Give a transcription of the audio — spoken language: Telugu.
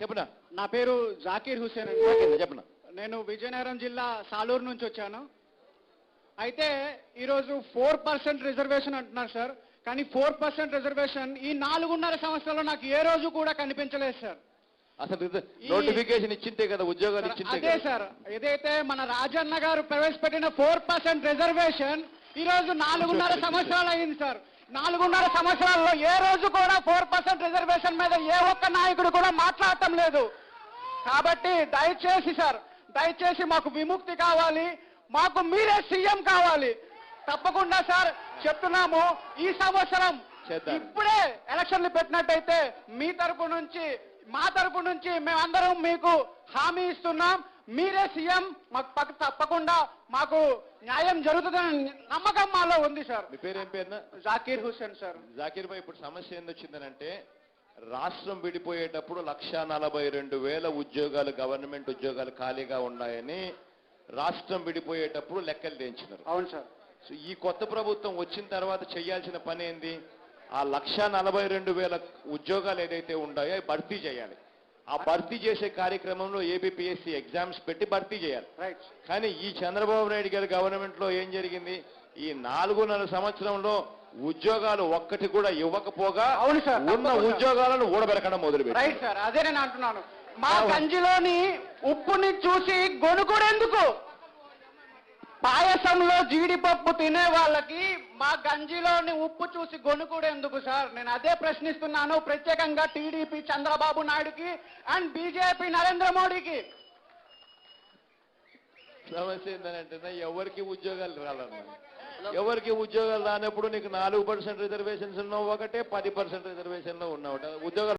చెప్పనా? నా పేరు జాకీర్ హుసేన్ అండి. చెప్పనా? నేను విజయనగరం జిల్లా సాలూరు నుంచి వచ్చాను. అయితే ఈరోజు ఫోర్ పర్సెంట్ రిజర్వేషన్ అంటున్నారు సార్. కానీ ఫోర్ పర్సెంట్ రిజర్వేషన్ ఈ నాలుగున్నర సంవత్సరాల్లో నాకు ఏ రోజు కూడా కనిపించలేదు సార్. అసలు నోటిఫికేషన్ ఇచ్చింటే కదా ఉద్యోగాలు ఇచ్చింటే అదే. సార్ ఏదైతే మన రాజన్న గారు ప్రవేశపెట్టిన ఫోర్ పర్సెంట్ రిజర్వేషన్ ఈ రోజు నాలుగున్నర సంవత్సరాలు అయింది సార్. నాలుగున్నర సంవత్సరాల్లో ఏ రోజు కూడా ఫోర్ పర్సెంట్ రిజర్వేషన్ మీద ఏ ఒక్క నాయకుడు కూడా మాట్లాడటం లేదు. కాబట్టి దయచేసి సార్ దయచేసి మాకు విముక్తి కావాలి మాకు మీరే సీఎం కావాలి. తప్పకుండా సార్ చెప్తున్నాము ఈ సంవత్సరం. ఇప్పుడే ఎలక్షన్లు పెట్టినట్టయితే మీ తరపు నుంచి మా తరపు నుంచి మేమందరం మీకు హామీ ఇస్తున్నాం. మీరే సీఎం మాకు పక్క- తప్పకుండా మాకు న్యాయం జరుగుతుందని నమ్మకం మాలో ఉంది సార్. మీ పేరు ఏం పేరున? జాకీర్ హుస్సేన్ సార్. జాకీర్ భాయ్ ఇప్పుడు సమస్య ఏందొచ్చిందనంటే రాష్ట్రం విడిపోయేటప్పుడు లక్ష నలభై రెండు వేల ఉద్యోగాలు గవర్నమెంట్ ఉద్యోగాలు ఖాళీగా ఉన్నాయని రాష్ట్రం విడిపోయేటప్పుడు లెక్కలు తెంచినారు అవును సార్. సో ఈ కొత్త ప్రభుత్వం వచ్చిన తర్వాత చేయాల్సిన పని ఏంది? ఆ లక్ష నలభై రెండు వేల ఉద్యోగాలు ఏదైతే ఉన్నాయో భర్తీ చేయాలి. ఆ భర్తీ చేసే కార్యక్రమంలో ఏబిపిఎస్సి ఎగ్జామ్స్ పెట్టి భర్తీ చేయాలి. రైట్ కానీ ఈ చంద్రబాబు నాయుడు గారి గవర్నమెంట్లో ఏం జరిగింది? ఈ నాలుగున్నర సంవత్సరంలో ఉద్యోగాలు ఒక్కటి కూడా ఇవ్వకపోగా అవును సార్, ఉన్న. ఉద్యోగాలను ఊడబెరకడం మొదలు రైట్ సార్ అదే నేను అంటున్నాను. మా. గంజిలోని ఉప్పుని చూసి గొనుకుడెందుకు పాయసంలో జీడిపప్పు తినే వాళ్ళకి మా గంజిలోని ఉప్పు చూసి గొనుకుడెందుకు సార్? నేను అదే ప్రశ్నిస్తున్నాను ప్రత్యేకంగా టీడీపీ చంద్రబాబు నాయుడుకి అండ్ బీజేపీ నరేంద్ర మోడీకి. సమస్య ఏంటంటే ఎవరికి ఉద్యోగాలు రాలన్నా ఎవరికి ఉద్యోగాలు రానప్పుడు నీకు నాలుగు పర్సెంట్ రిజర్వేషన్స్ ఉన్నావు ఒకటే పది పర్సెంట్ రిజర్వేషన్లో ఉన్నావు ఉద్యోగాలు